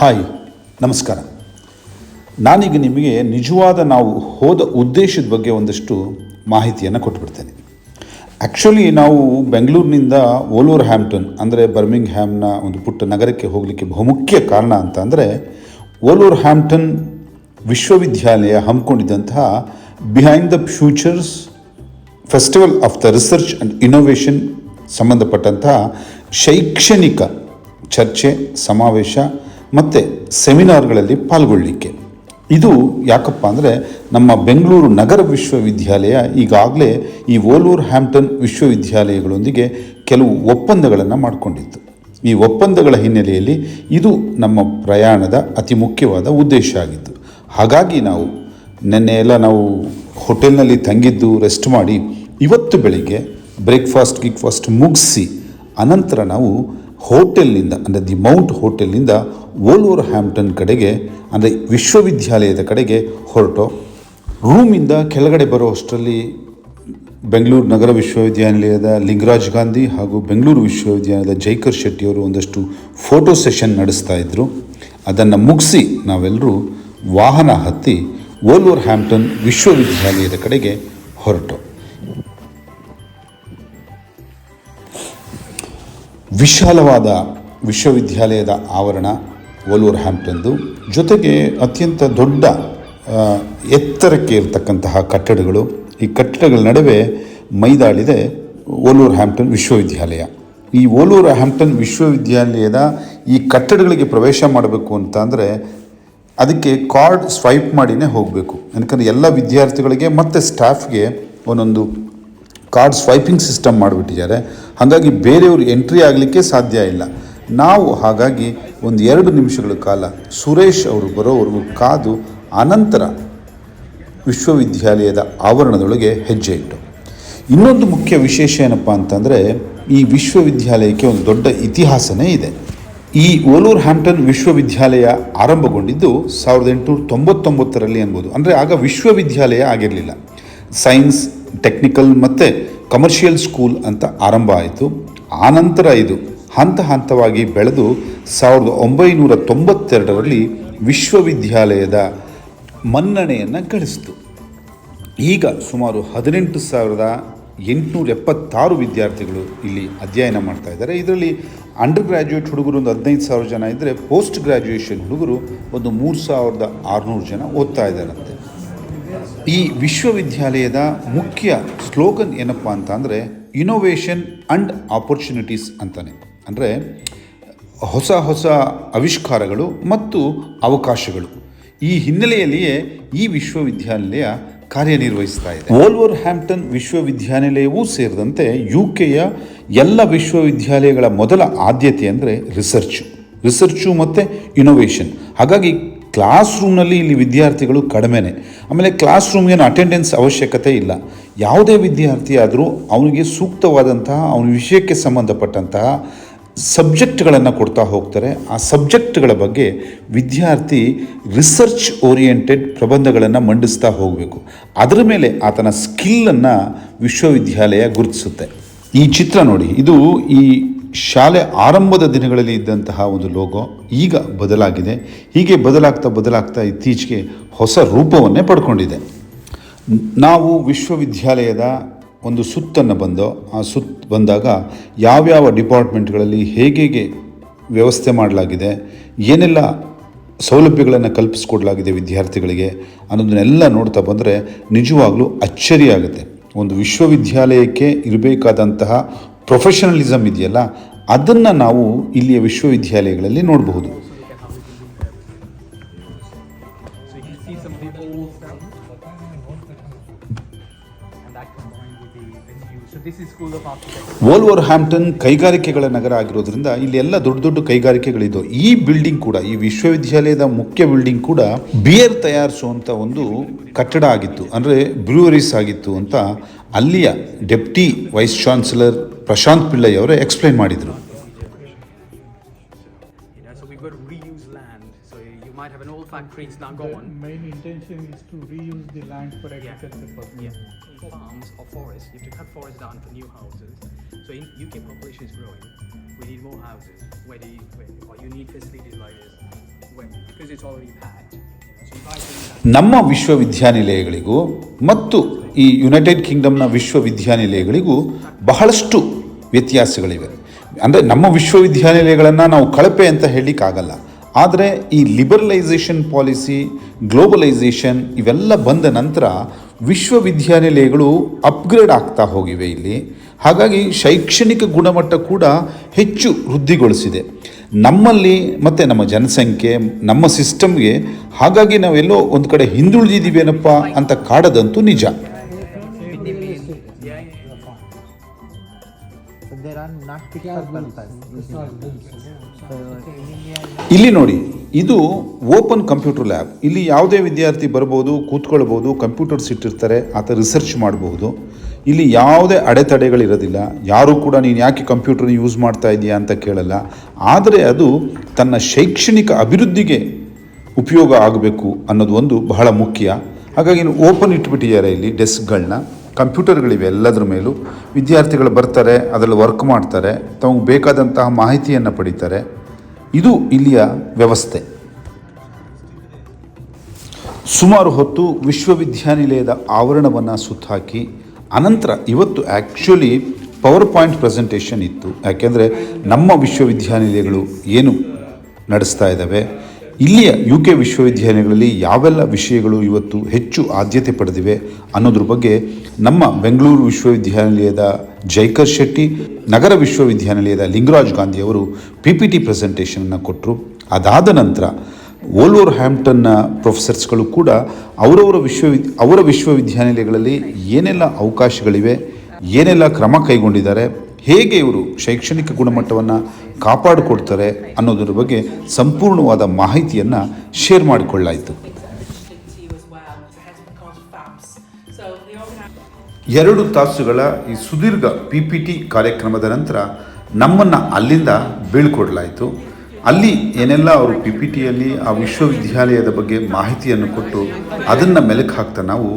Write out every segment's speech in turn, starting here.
Hi, ನಮಸ್ಕಾರ. ನಾನೀಗ ನಿಮಗೆ ನಿಜವಾದ ನಾವು ಹೋದ ಉದ್ದೇಶದ ಬಗ್ಗೆ ಒಂದಷ್ಟು ಮಾಹಿತಿಯನ್ನು ಕೊಟ್ಬಿಡ್ತೇನೆ. ಆ್ಯಕ್ಚುಲಿ ನಾವು ಬೆಂಗಳೂರಿನಿಂದ ಓಲೂರ್ ಹ್ಯಾಮ್ಟನ್ ಅಂದರೆ ಬರ್ಮಿಂಗ್ ಹ್ಯಾಮ್ನ ಒಂದು ಪುಟ್ಟ ನಗರಕ್ಕೆ ಹೋಗಲಿಕ್ಕೆ ಬಹುಮುಖ್ಯ ಕಾರಣ ಅಂತ ಅಂದರೆ ಓಲೂರ್ ಹ್ಯಾಮ್ಟನ್ ವಿಶ್ವವಿದ್ಯಾಲಯ ಹಮ್ಮಿಕೊಂಡಿದ್ದಂತಹ behind the futures festival of the research and innovation ಸಂಬಂಧಪಟ್ಟಂತಹ ಶೈಕ್ಷಣಿಕ ಚರ್ಚೆ, ಸಮಾವೇಶ ಮತ್ತು ಸೆಮಿನಾರ್ಗಳಲ್ಲಿ ಪಾಲ್ಗೊಳ್ಳಲಿಕ್ಕೆ ಇದು ಯಾಕಪ್ಪ ಅಂದರೆ ನಮ್ಮ ಬೆಂಗಳೂರು ನಗರ ವಿಶ್ವವಿದ್ಯಾಲಯ ಈಗಾಗಲೇ ಈ ಓಲೂರ್ ಹ್ಯಾಂಪ್ಟನ್ ವಿಶ್ವವಿದ್ಯಾಲಯಗಳೊಂದಿಗೆ ಕೆಲವು ಒಪ್ಪಂದಗಳನ್ನು ಮಾಡಿಕೊಂಡಿತ್ತು. ಈ ಒಪ್ಪಂದಗಳ ಹಿನ್ನೆಲೆಯಲ್ಲಿ ಇದು ನಮ್ಮ ಪ್ರಯಾಣದ ಅತಿ ಮುಖ್ಯವಾದ ಉದ್ದೇಶ ಆಗಿತ್ತು. ಹಾಗಾಗಿ ನಾವು ನಿನ್ನೆ ಎಲ್ಲ ನಾವು ಹೋಟೆಲ್ನಲ್ಲಿ ತಂಗಿದ್ದು ರೆಸ್ಟ್ ಮಾಡಿ ಇವತ್ತು ಬೆಳಿಗ್ಗೆ ಬ್ರೇಕ್ಫಾಸ್ಟ್, ಗಿಕ್ಫಾಸ್ಟ್ ಮುಗಿಸಿ ಅನಂತರ ನಾವು ಹೋಟೆಲ್ನಿಂದ, ಅಂದರೆ ದಿ ಮೌಂಟ್ ಹೋಟೆಲ್ನಿಂದ ಓಲೂರ್ ಹ್ಯಾಂಪ್ಟನ್ ಕಡೆಗೆ, ಅಂದರೆ ವಿಶ್ವವಿದ್ಯಾಲಯದ ಕಡೆಗೆ ಹೊರಟು. ರೂಮಿಂದ ಕೆಳಗಡೆ ಬರೋ ಅಷ್ಟರಲ್ಲಿ ಬೆಂಗಳೂರು ನಗರ ವಿಶ್ವವಿದ್ಯಾನಿಲಯದ ಲಿಂಗರಾಜ್ ಗಾಂಧಿ ಹಾಗೂ ಬೆಂಗಳೂರು ವಿಶ್ವವಿದ್ಯಾಲಯದ ಜೈಕರ್ ಶೆಟ್ಟಿಯವರು ಒಂದಷ್ಟು ಫೋಟೋ ಸೆಷನ್ ನಡೆಸ್ತಾ ಇದ್ದರು ಅದನ್ನು ಮುಗಿಸಿ ನಾವೆಲ್ಲರೂ ವಾಹನ ಹತ್ತಿ ಓಲ್ವರ್ ಹ್ಯಾಂಪ್ಟನ್ ವಿಶ್ವವಿದ್ಯಾಲಯದ ಕಡೆಗೆ ಹೊರಟು. ವಿಶಾಲವಾದ ವಿಶ್ವವಿದ್ಯಾಲಯದ ಆವರಣ ವಲೂರ್ ಹ್ಯಾಂಪ್ಟನ್ದು. ಜೊತೆಗೆ ಅತ್ಯಂತ ದೊಡ್ಡ ಎತ್ತರಕ್ಕೆ ಇರತಕ್ಕಂತಹ ಕಟ್ಟಡಗಳು. ಈ ಕಟ್ಟಡಗಳ ನಡುವೆ ಮೈದಾಳಿದೆ ಓಲೂರ್ ಹ್ಯಾಂಪ್ಟನ್ ವಿಶ್ವವಿದ್ಯಾಲಯ. ಈ ಓಲೂರ್ ಹ್ಯಾಂಪ್ಟನ್ ವಿಶ್ವವಿದ್ಯಾಲಯದ ಈ ಕಟ್ಟಡಗಳಿಗೆ ಪ್ರವೇಶ ಮಾಡಬೇಕು ಅಂತ ಅಂದರೆ ಅದಕ್ಕೆ ಕಾರ್ಡ್ ಸ್ವೈಪ್ ಮಾಡಿನೇ ಹೋಗಬೇಕು. ಯಾಕಂದರೆ ಎಲ್ಲ ವಿದ್ಯಾರ್ಥಿಗಳಿಗೆ ಮತ್ತು ಸ್ಟಾಫ್ಗೆ ಒಂದೊಂದು ಕಾರ್ಡ್ ಸ್ವೈಪಿಂಗ್ ಸಿಸ್ಟಮ್ ಮಾಡಿಬಿಟ್ಟಿದ್ದಾರೆ. ಹಾಗಾಗಿ ಬೇರೆಯವರು ಎಂಟ್ರಿ ಆಗಲಿಕ್ಕೆ ಸಾಧ್ಯ ಇಲ್ಲ. ನಾವು ಹಾಗಾಗಿ ಒಂದು ಎರಡು ನಿಮಿಷಗಳ ಕಾಲ ಸುರೇಶ್ ಅವರು ಬರೋವರೆಗೂ ಕಾದು ಅನಂತರ ವಿಶ್ವವಿದ್ಯಾಲಯದ ಆವರಣದೊಳಗೆ ಹೆಜ್ಜೆ ಇಟ್ಟು. ಇನ್ನೊಂದು ಮುಖ್ಯ ವಿಶೇಷ ಏನಪ್ಪ ಅಂತಂದರೆ ಈ ವಿಶ್ವವಿದ್ಯಾಲಯಕ್ಕೆ ಒಂದು ದೊಡ್ಡ ಇತಿಹಾಸನೇ ಇದೆ. ಈ ಓಲೂರ್ ಹ್ಯಾಂಪ್ಟನ್ ವಿಶ್ವವಿದ್ಯಾಲಯ ಆರಂಭಗೊಂಡಿದ್ದು ಸಾವಿರದ ಎಂಟುನೂರ ತೊಂಬತ್ತೊಂಬತ್ತರಲ್ಲಿ ಅನ್ಬೋದು. ಅಂದರೆ ಆಗ ವಿಶ್ವವಿದ್ಯಾಲಯ ಆಗಿರಲಿಲ್ಲ. ಸೈನ್ಸ್ ಟೆಕ್ನಿಕಲ್ ಮತ್ತು ಕಮರ್ಷಿಯಲ್ ಸ್ಕೂಲ್ ಅಂತ ಆರಂಭ ಆಯಿತು. ಆನಂತರ ಇದು ಹಂತ ಹಂತವಾಗಿ ಬೆಳೆದು ಸಾವಿರದ ಒಂಬೈನೂರ ತೊಂಬತ್ತೆರಡರಲ್ಲಿ ವಿಶ್ವವಿದ್ಯಾಲಯದ ಮನ್ನಣೆಯನ್ನು ಗಳಿಸಿತು. ಈಗ ಸುಮಾರು ಹದಿನೆಂಟು ಸಾವಿರದ ಎಂಟುನೂರ ಎಪ್ಪತ್ತಾರು ವಿದ್ಯಾರ್ಥಿಗಳು ಇಲ್ಲಿ ಅಧ್ಯಯನ ಮಾಡ್ತಾ ಇದ್ದಾರೆ. ಇದರಲ್ಲಿ ಅಂಡರ್ ಗ್ರ್ಯಾಜುಯೇಟ್ ಹುಡುಗರು ಒಂದು ಹದಿನೈದು ಸಾವಿರ ಜನ ಇದ್ದರೆ ಪೋಸ್ಟ್ ಗ್ರ್ಯಾಜುಯೇಷನ್ ಹುಡುಗರು ಒಂದು ಮೂರು ಸಾವಿರದ ಆರುನೂರು ಜನ ಓದ್ತಾ ಇದ್ದಾರಂತೆ ಈ ವಿಶ್ವವಿದ್ಯಾಲಯದ ಮುಖ್ಯ ಸ್ಲೋಗನ್ ಏನಪ್ಪ ಅಂತ ಅಂದರೆ ಇನೋವೇಷನ್ ಅಂಡ್ ಆಪರ್ಚುನಿಟೀಸ್ ಅಂತಾನೆ. ಅಂದರೆ, ಹೊಸ ಹೊಸ ಆವಿಷ್ಕಾರಗಳು ಮತ್ತು ಅವಕಾಶಗಳು. ಈ ಹಿನ್ನೆಲೆಯಲ್ಲಿಯೇ ಈ ವಿಶ್ವವಿದ್ಯಾನಿಲಯ ಕಾರ್ಯನಿರ್ವಹಿಸ್ತಾ ಇದೆ. ಓಲ್ವರ್ ಹ್ಯಾಂಪ್ಟನ್ ವಿಶ್ವವಿದ್ಯಾನಿಲಯವೂ ಸೇರಿದಂತೆ ಯು ಕೆಯ ಎಲ್ಲ ವಿಶ್ವವಿದ್ಯಾಲಯಗಳ ಮೊದಲ ಆದ್ಯತೆ ಅಂದರೆ ರಿಸರ್ಚು ರಿಸರ್ಚು ಮತ್ತು ಇನೋವೇಷನ್ ಹಾಗಾಗಿ ಕ್ಲಾಸ್ ರೂಮ್ನಲ್ಲಿ ಇಲ್ಲಿ ವಿದ್ಯಾರ್ಥಿಗಳು ಕಡಿಮೆನೆ. ಆಮೇಲೆ ಕ್ಲಾಸ್ ರೂಮ್ಗೇನು ಅಟೆಂಡೆನ್ಸ್ ಅವಶ್ಯಕತೆ ಇಲ್ಲ. ಯಾವುದೇ ವಿದ್ಯಾರ್ಥಿ ಆದರೂ ಅವನಿಗೆ ಸೂಕ್ತವಾದಂತಹ, ಅವನ ವಿಷಯಕ್ಕೆ ಸಂಬಂಧಪಟ್ಟಂತಹ ಸಬ್ಜೆಕ್ಟ್ಗಳನ್ನು ಕೊಡ್ತಾ ಹೋಗ್ತಾರೆ. ಆ ಸಬ್ಜೆಕ್ಟ್ಗಳ ಬಗ್ಗೆ ವಿದ್ಯಾರ್ಥಿ ರಿಸರ್ಚ್ ಓರಿಯೆಂಟೆಡ್ ಪ್ರಬಂಧಗಳನ್ನು ಮಂಡಿಸ್ತಾ ಹೋಗಬೇಕು. ಅದರ ಮೇಲೆ ಆತನ ಸ್ಕಿಲ್ಲನ್ನು ವಿಶ್ವವಿದ್ಯಾಲಯ ಗುರುತಿಸುತ್ತೆ. ಈ ಚಿತ್ರ ನೋಡಿ, ಇದು ಈ ಶಾಲೆ ಆರಂಭದ ದಿನಗಳಲ್ಲಿ ಇದ್ದಂತಹ ಒಂದು ಲೋಗೋ ಈಗ ಬದಲಾಗಿದೆ. ಹೀಗೆ ಬದಲಾಗ್ತಾ ಬದಲಾಗ್ತಾ ಇತ್ತೀಚೆಗೆ ಹೊಸ ರೂಪವನ್ನೇ ಪಡ್ಕೊಂಡಿದೆ. ನಾವು ವಿಶ್ವವಿದ್ಯಾಲಯದ ಒಂದು ಸುತ್ತನ್ನು ಬಂದೋ ಆ ಸುತ್ತ ಬಂದಾಗ ಯಾವ್ಯಾವ ಡಿಪಾರ್ಟ್ಮೆಂಟ್ಗಳಲ್ಲಿ ಹೇಗೆ ಹೇಗೆ ವ್ಯವಸ್ಥೆ ಮಾಡಲಾಗಿದೆ, ಏನೆಲ್ಲ ಸೌಲಭ್ಯಗಳನ್ನು ಕಲ್ಪಿಸ್ಕೊಡ್ಲಾಗಿದೆ ವಿದ್ಯಾರ್ಥಿಗಳಿಗೆ ಅನ್ನೋದನ್ನೆಲ್ಲ ನೋಡ್ತಾ ಬಂದರೆ ನಿಜವಾಗಲೂ ಅಚ್ಚರಿಯಾಗುತ್ತೆ. ಒಂದು ವಿಶ್ವವಿದ್ಯಾಲಯಕ್ಕೆ ಇರಬೇಕಾದಂತಹ ಪ್ರೊಫೆಷನಲಿಸಮ್ ಇದೆಯಲ್ಲ, ಅದನ್ನು ನಾವು ಇಲ್ಲಿಯ ವಿಶ್ವವಿದ್ಯಾಲಯಗಳಲ್ಲಿ ನೋಡಬಹುದು. ವೋಲ್ವರ್ ಹ್ಯಾಮ್ಟನ್ ಕೈಗಾರಿಕೆಗಳ ನಗರ ಆಗಿರೋದ್ರಿಂದ ಇಲ್ಲಿ ಎಲ್ಲ ದೊಡ್ಡ ದೊಡ್ಡ ಕೈಗಾರಿಕೆಗಳಿದ್ದು, ಈ ಬಿಲ್ಡಿಂಗ್ ಕೂಡ, ಈ ವಿಶ್ವವಿದ್ಯಾಲಯದ ಮುಖ್ಯ ಬಿಲ್ಡಿಂಗ್ ಕೂಡ ಬಿಯರ್ ತಯಾರಿಸುವಂಥ ಒಂದು ಕಟ್ಟಡ ಆಗಿತ್ತು ಅಂದರೆ ಬ್ರೂವರೀಸ್ ಆಗಿತ್ತು ಅಂತ ಅಲ್ಲಿಯ ಡೆಪ್ಟಿ ವೈಸ್ ಚಾನ್ಸಲರ್ ಪ್ರಶಾಂತ್ ಪಿಳ್ಳೆಯವರು ಎಕ್ಸ್ಪ್ಲೇನ್ ಮಾಡಿದ್ರು. ಸೊ ನಮ್ಮ ವಿಶ್ವವಿದ್ಯಾನಿಲಯಗಳಿಗೂ ಮತ್ತು ಈ ಯುನೈಟೆಡ್ ಕಿಂಗ್ಡಮ್ನ ವಿಶ್ವವಿದ್ಯಾನಿಲಯಗಳಿಗೂ ಬಹಳಷ್ಟು ವ್ಯತ್ಯಾಸಗಳಿವೆ. ಅಂದರೆ ನಮ್ಮ ವಿಶ್ವವಿದ್ಯಾನಿಲಯಗಳನ್ನು ನಾವು ಕಳಪೆ ಅಂತ ಹೇಳಲಿಕ್ಕಾಗಲ್ಲ. ಆದರೆ ಈ ಲಿಬರಲೈಸೇಷನ್ ಪಾಲಿಸಿ ಗ್ಲೋಬಲೈಸೇಷನ್ ಇವೆಲ್ಲ ಬಂದ ನಂತರ ವಿಶ್ವವಿದ್ಯಾನಿಲಯಗಳು ಅಪ್ಗ್ರೇಡ್ ಆಗ್ತಾ ಹೋಗಿವೆ ಇಲ್ಲಿ. ಹಾಗಾಗಿ ಶೈಕ್ಷಣಿಕ ಗುಣಮಟ್ಟ ಕೂಡ ಹೆಚ್ಚು ವೃದ್ಧಿಗೊಳಿಸಿದೆ. ನಮ್ಮಲ್ಲಿ ಮತ್ತು ನಮ್ಮ ಜನಸಂಖ್ಯೆ, ನಮ್ಮ ಸಿಸ್ಟಮ್ಗೆ ಹಾಗಾಗಿ ನಾವೆಲ್ಲೋ ಒಂದು ಕಡೆ ಹಿಂದುಳಿದಿದ್ದೀವೇನಪ್ಪ ಅಂತ ಕಾಡದಂತೂ ನಿಜ. ಇಲ್ಲಿ ನೋಡಿ, ಇದು ಓಪನ್ ಕಂಪ್ಯೂಟರ್ ಲ್ಯಾಬ್. ಇಲ್ಲಿ ಯಾವುದೇ ವಿದ್ಯಾರ್ಥಿ ಬರ್ಬೋದು, ಕೂತ್ಕೊಳ್ಬೋದು, ಕಂಪ್ಯೂಟರ್ಸ್ ಇಟ್ಟಿರ್ತಾರೆ ಆತ ರಿಸರ್ಚ್ ಮಾಡಬಹುದು ಇಲ್ಲಿ ಯಾವುದೇ ಅಡೆತಡೆಗಳಿರೋದಿಲ್ಲ ಯಾರೂ ಕೂಡ ನೀನು ಯಾಕೆ ಕಂಪ್ಯೂಟರ್ ಯೂಸ್ ಮಾಡ್ತಾ ಇದೆಯಾ ಅಂತ ಕೇಳಲ್ಲ. ಆದರೆ ಅದು ತನ್ನ ಶೈಕ್ಷಣಿಕ ಅಭಿವೃದ್ಧಿಗೆ ಉಪಯೋಗ ಆಗಬೇಕು ಅನ್ನೋದು ಒಂದು ಬಹಳ ಮುಖ್ಯ. ಹಾಗಾಗಿ ಓಪನ್ ಇಟ್ಬಿಟ್ಟಿದ್ದಾರೆ ಇಲ್ಲಿ ಡೆಸ್ಕ್ಗಳನ್ನ ಕಂಪ್ಯೂಟರ್ಗಳಿವೆ ಎಲ್ಲದರ ಮೇಲೂ. ವಿದ್ಯಾರ್ಥಿಗಳು ಬರ್ತಾರೆ, ಅದರಲ್ಲಿ ವರ್ಕ್ ಮಾಡ್ತಾರೆ, ತಮಗೆ ಬೇಕಾದಂತಹ ಮಾಹಿತಿಯನ್ನು ಪಡೀತಾರೆ. ಇದು ಇಲ್ಲಿಯ ವ್ಯವಸ್ಥೆ. ಸುಮಾರು ಹೊತ್ತು ವಿಶ್ವವಿದ್ಯಾನಿಲಯದ ಆವರಣವನ್ನು ಸುತ್ತಾಕಿ, ಅನಂತರ ಇವತ್ತು ಆ್ಯಕ್ಚುಲಿ ಪವರ್ ಪಾಯಿಂಟ್ ಪ್ರೆಸೆಂಟೇಷನ್ ಇತ್ತು. ಯಾಕೆಂದರೆ ನಮ್ಮ ವಿಶ್ವವಿದ್ಯಾನಿಲಯಗಳು ಏನು ನಡೆಸ್ತಾ ಇದ್ದಾವೆ? ಇಲ್ಲಿಯ ಯು ಕೆ ವಿಶ್ವವಿದ್ಯಾಲಯಗಳಲ್ಲಿ ಯಾವೆಲ್ಲ ವಿಷಯಗಳು ಇವತ್ತು ಹೆಚ್ಚು ಆದ್ಯತೆ ಪಡೆದಿವೆ ಅನ್ನೋದ್ರ ಬಗ್ಗೆ ನಮ್ಮ ಬೆಂಗಳೂರು ವಿಶ್ವವಿದ್ಯಾನಿಲಯದ ಜೈಕರ್ ಶೆಟ್ಟಿ, ನಗರ ವಿಶ್ವವಿದ್ಯಾನಿಲಯದ ಲಿಂಗರಾಜ್ ಗಾಂಧಿ ಅವರು ಪಿ ಪಿ ಟಿ ಪ್ರೆಸೆಂಟೇಷನನ್ನು ಕೊಟ್ಟರು ಅದಾದ ನಂತರ ಓಲ್ವರ್ ಹ್ಯಾಂಪ್ಟನ್ನ ಪ್ರೊಫೆಸರ್ಸ್ಗಳು ಕೂಡ ಅವರವರ ವಿಶ್ವವಿದ್ ಅವರ ವಿಶ್ವವಿದ್ಯಾನಿಲಯಗಳಲ್ಲಿ ಏನೆಲ್ಲ ಅವಕಾಶಗಳಿವೆ, ಏನೆಲ್ಲ ಕ್ರಮ ಕೈಗೊಂಡಿದ್ದಾರೆ, ಹೇಗೆ ಇವರು ಶೈಕ್ಷಣಿಕ ಗುಣಮಟ್ಟವನ್ನು ಕಾಪಾಡಿಕೊಡ್ತಾರೆ ಅನ್ನೋದರ ಬಗ್ಗೆ ಸಂಪೂರ್ಣವಾದ ಮಾಹಿತಿಯನ್ನು ಶೇರ್ ಮಾಡಿಕೊಳ್ಳಾಯಿತು ಎರಡು ತಾಸುಗಳ ಈ ಸುದೀರ್ಘ ಪಿ ಪಿ ಟಿ ಕಾರ್ಯಕ್ರಮದ ನಂತರ ನಮ್ಮನ್ನು ಅಲ್ಲಿಂದ ಬೀಳ್ಕೊಡ್ಲಾಯಿತು. ಅಲ್ಲಿ ಏನೆಲ್ಲ ಅವರು ಪಿ ಪಿ ಟಿಯಲ್ಲಿ ಆ ವಿಶ್ವವಿದ್ಯಾಲಯದ ಬಗ್ಗೆ ಮಾಹಿತಿಯನ್ನು ಕೊಟ್ಟು ಅದನ್ನು ಮೆಲುಕು ಹಾಕ್ತಾ ನಾವು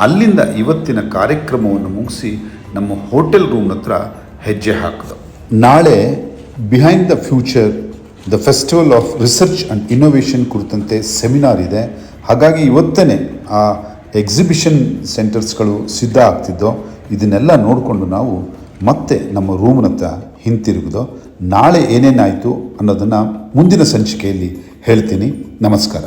ಅಲ್ಲಿಂದ ಇವತ್ತಿನ ಕಾರ್ಯಕ್ರಮವನ್ನು ಮುಗಿಸಿ ನಮ್ಮ ಹೋಟೆಲ್ ರೂಮ್ ಹತ್ರ ಹೆಜ್ಜೆ ಹಾಕಿದೆವು ನಾಳೆ behind the future the festival of research and innovation ಕುರಿತಂತೆ ಸೆಮಿನಾರ್ ಇದೆ. ಹಾಗಾಗಿ ಇವತ್ತೇ ಆ ಎಕ್ಸಿಬಿಷನ್ ಸೆಂಟರ್ಸ್ಗಳು ಸಿದ್ಧ ಆಗ್ತಿದ್ದೋ, ಇದನ್ನೆಲ್ಲ ನೋಡಿಕೊಂಡು ನಾವು ಮತ್ತೆ ನಮ್ಮ ರೂಮ್ನತ್ತ ಹಿಂತಿರುಗಿದೋ, ನಾಳೆ ಏನೇನಾಯಿತು ಅನ್ನೋದನ್ನು ಮುಂದಿನ ಸಂಚಿಕೆಯಲ್ಲಿ ಹೇಳ್ತೀನಿ. ನಮಸ್ಕಾರ.